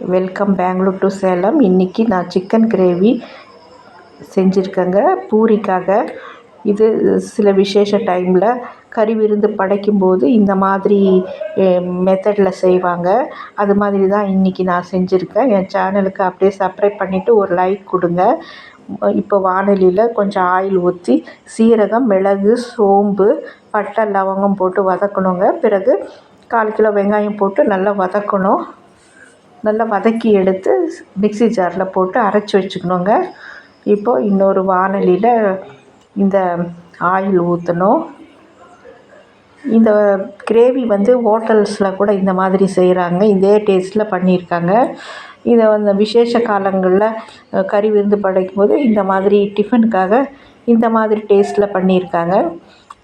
Welcome Bangalore to Salem இன்றைக்கி நான் chicken gravy செஞ்சுருக்கேங்க. பூரிக்காக. இது சில விசேஷ டைமில் கறி விருந்து படைக்கும்போது இந்த மாதிரி மெத்தடில் செய்வாங்க. அது மாதிரி தான் இன்றைக்கி நான் செஞ்சுருக்கேன். என் சேனலுக்கு அப்படியே சப்ஸ்கிரைப் பண்ணிவிட்டு ஒரு லைக் கொடுங்க. இப்போ வானொலியில் கொஞ்சம் ஆயில் ஊற்றி சீரகம் மிளகு சோம்பு பட்டை லவங்கம் போட்டு வதக்கணுங்க. பிறகு கால் கிலோ வெங்காயம் போட்டு நல்லா வதக்கணும். நல்லா வதக்கி எடுத்து மிக்ஸி ஜாரில் போட்டு அரைச்சி வச்சுக்கணுங்க. இப்போது இன்னொரு வானலியில் இந்த ஆயில் ஊற்றணும் இந்த கிரேவி வந்து ஹோட்டல்ஸில் கூட இந்த மாதிரி செய்கிறாங்க இதே டேஸ்ட்டில் பண்ணியிருக்காங்க. இதை வந்து விசேஷ காலங்களில் கறி விருந்து படைக்கும் போது இந்த மாதிரி டிஃபனுக்காக இந்த மாதிரி டேஸ்ட்டில் பண்ணியிருக்காங்க.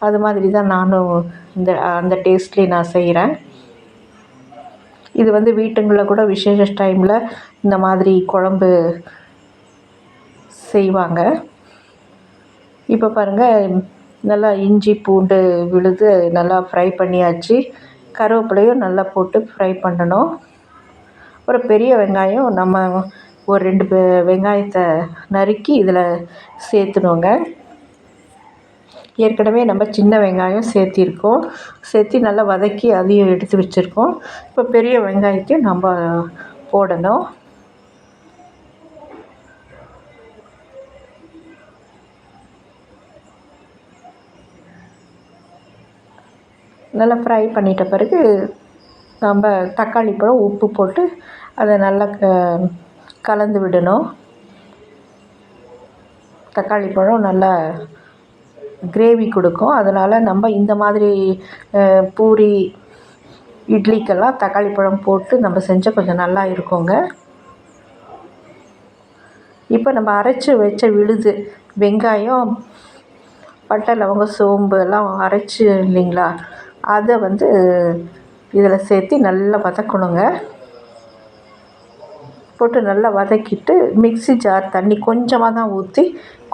அது மாதிரி தான் நானும் இந்த அந்த டேஸ்ட்லேயே நான் செய்கிறேன் இது வந்து வீட்டுங்களில் கூட விசேஷ டைமில் இந்த மாதிரி குழம்பு செய்வாங்க. இப்போ பாருங்கள் நல்லா இஞ்சி பூண்டு விழுது நல்லா ஃப்ரை பண்ணியாச்சு. கருவேப்பிலையும் நல்லா போட்டு ஃப்ரை பண்ணணும். ஒரு பெரிய வெங்காயம் நம்ம ஒரு ரெண்டு வெங்காயத்தை நறுக்கி இதில் சேர்த்துணுங்க ஏற்கனவே நம்ம சின்ன வெங்காயம் சேர்த்திருக்கோம். சேர்த்தி நல்லா வதக்கி அதையும் எடுத்து வச்சுருக்கோம். இப்போ பெரிய வெங்காயத்தையும் நம்ம போடணும். நல்லா ஃப்ரை பண்ணிட்ட பிறகு நம்ம தக்காளி பழம் உப்பு போட்டு அதை நல்லா க கலந்து விடணும். தக்காளி பழம் நல்லா கிரேவி கொடுக்கும். அதனால் நம்ம இந்த மாதிரி பூரி இட்லிக்கெல்லாம் தக்காளி பழம் போட்டு நம்ம செஞ்சால் கொஞ்சம் நல்லா இருக்குங்க. இப்போ நம்ம அரைச்சி வச்ச விழுது வெங்காயம் பட்டை லவங்க சோம்பு எல்லாம் அரைச்சி இல்லைங்களா? அதை வந்து இதில் சேர்த்து நல்லா வதக்கணுங்க. போட்டு நல்லா வதக்கிட்டு மிக்ஸி ஜார் தண்ணி கொஞ்சமாக தான் ஊற்றி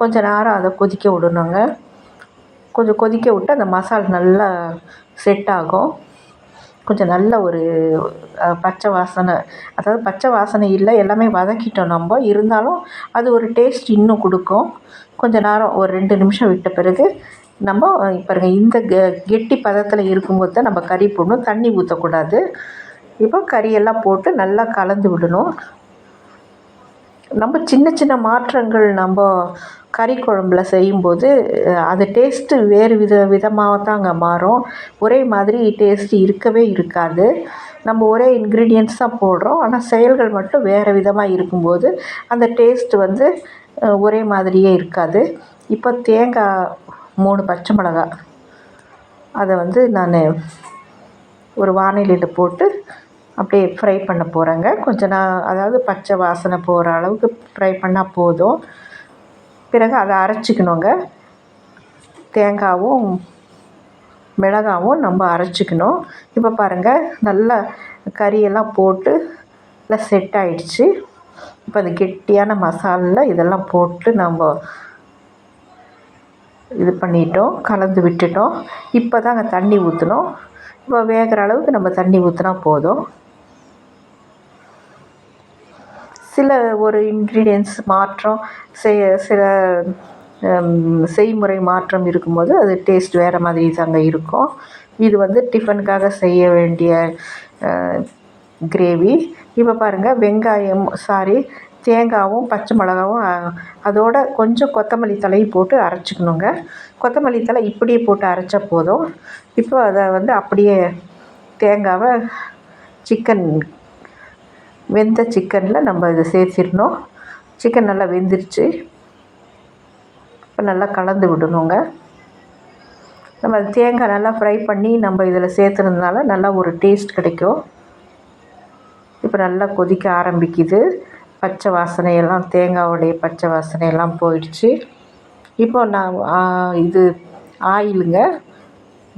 கொஞ்சம் நேரம் அதை கொதிக்க விடணுங்க. கொஞ்சம் கொதிக்க விட்டு அந்த மசாலா நல்லா செட் ஆகும். கொஞ்சம் நல்ல ஒரு பச்சை வாசனை அதாவது பச்சை வாசனை இல்லை எல்லாமே வதக்கிட்டோம் நம்ம. இருந்தாலும் அது ஒரு டேஸ்ட் இன்னும் கொடுக்கும். கொஞ்சம் நேரம் ஒரு ரெண்டு நிமிஷம் விட்ட பிறகு நம்ம பாருங்கள் இந்த கெ கெட்டி பதத்தில் இருக்கும்போது தான் நம்ம கறி போடணும். தண்ணி ஊற்றக்கூடாது இப்போ கறியெல்லாம் போட்டு நல்லா கலந்து விடணும். நம்ம சின்ன சின்ன மாற்றங்கள் நம்ம கறி குழம்புல செய்யும்போது அது டேஸ்ட்டு வேறு வித விதமாக தாங்க மாறும். ஒரே மாதிரி டேஸ்ட்டு இருக்கவே இருக்காது. நம்ம ஒரே இன்க்ரீடியன்ட்ஸ் தான் போடுறோம். ஆனால் செயல்கள் மட்டும் வேறு விதமாக இருக்கும்போது அந்த டேஸ்ட்டு வந்து ஒரே மாதிரியே இருக்காது. இப்போ தேங்காய் மூணு பச்சை மிளகா அதை வந்து நான் ஒரு வானிலையில் போட்டு அப்படியே ஃப்ரை பண்ண போகிறேங்க கொஞ்சம் நான் அதாவது பச்சை வாசனை போகிற அளவுக்கு ஃப்ரை பண்ணால் போதும். பிறகு அதை அரைச்சிக்கணுங்க. தேங்காயும் மிளகாவும் நம்ம அரைச்சிக்கணும். இப்போ பாருங்கள் நல்லா கறியெல்லாம் போட்டு நல்லா செட் ஆகிடுச்சு இப்போ அந்த கெட்டியான மசாலில் இதெல்லாம் போட்டு நம்ம இது பண்ணிட்டோம் கலந்து விட்டுட்டோம். இப்போ தாங்க தண்ணி ஊற்றணும் இப்போ வேகிற அளவுக்கு நம்ம தண்ணி ஊற்றினா போதும். சில ஒரு இன்க்ரீடியன்ஸ் மாற்றம் செய்ய சில செய்முறை மாற்றம் இருக்கும்போது அது டேஸ்ட் வேறு மாதிரி தாங்க இருக்கும். இது வந்து டிஃபனுக்காக செய்ய வேண்டிய கிரேவி இப்போ பாருங்கள் வெங்காயம் சாரி தேங்காயும் பச்சை மிளகாவும் அதோட கொஞ்சம் கொத்தமல்லி தலையும் போட்டு அரைச்சிக்கணுங்க. கொத்தமல்லி தழை இப்படியே போட்டு அரைச்சா போதும். இப்போ அதை வந்து அப்படியே தேங்காவை சிக்கன் வெந்த சிக்கனில் நம்ம இதை சேர்த்திடணும். சிக்கன் நல்லா வெந்துருச்சு. இப்போ நல்லா கலந்து விடணுங்க. நம்ம தேங்காய் நல்லா ஃப்ரை பண்ணி நம்ம இதில் சேர்த்துறதுனால நல்லா ஒரு டேஸ்ட் கிடைக்கும். இப்போ நல்லா கொதிக்க ஆரம்பிக்குது. பச்சை வாசனையெல்லாம் தேங்காயோடைய பச்சை வாசனையெல்லாம் போயிடுச்சு. இப்போ நான் இது ஆயிலுங்க.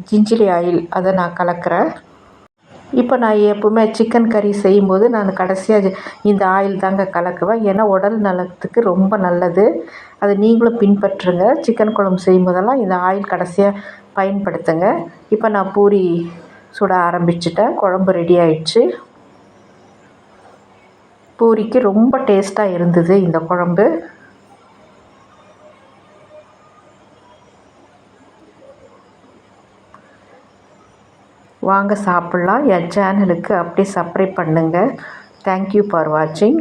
ஜிஞ்சிலி ஆயில் அதை நான் கலக்கிறேன். இப்போ நான் எப்போவுமே சிக்கன் கறி செய்யும்போது நான் கடைசியாக இந்த ஆயில் தாங்க கலக்குவேன். ஏன்னா உடல் நலத்துக்கு ரொம்ப நல்லது. அதை நீங்களும் பின்பற்றுங்க. சிக்கன் குழம்பு செய்யும்போதெல்லாம் இந்த ஆயில் கடைசியாக பயன்படுத்துங்க. இப்போ நான் பூரி சுட ஆரம்பிச்சிட்டேன். குழம்பு ரெடி ஆயிடுச்சு. பூரிக்கு ரொம்ப டேஸ்ட்டாக இருந்தது இந்த குழம்பு. வாங்க சாப்பிட்லாம். என் சேனலுக்கு அப்படியே சப்ஸ்கிரைப் பண்ணுங்கள் தேங்க்யூ ஃபார் வாட்சிங்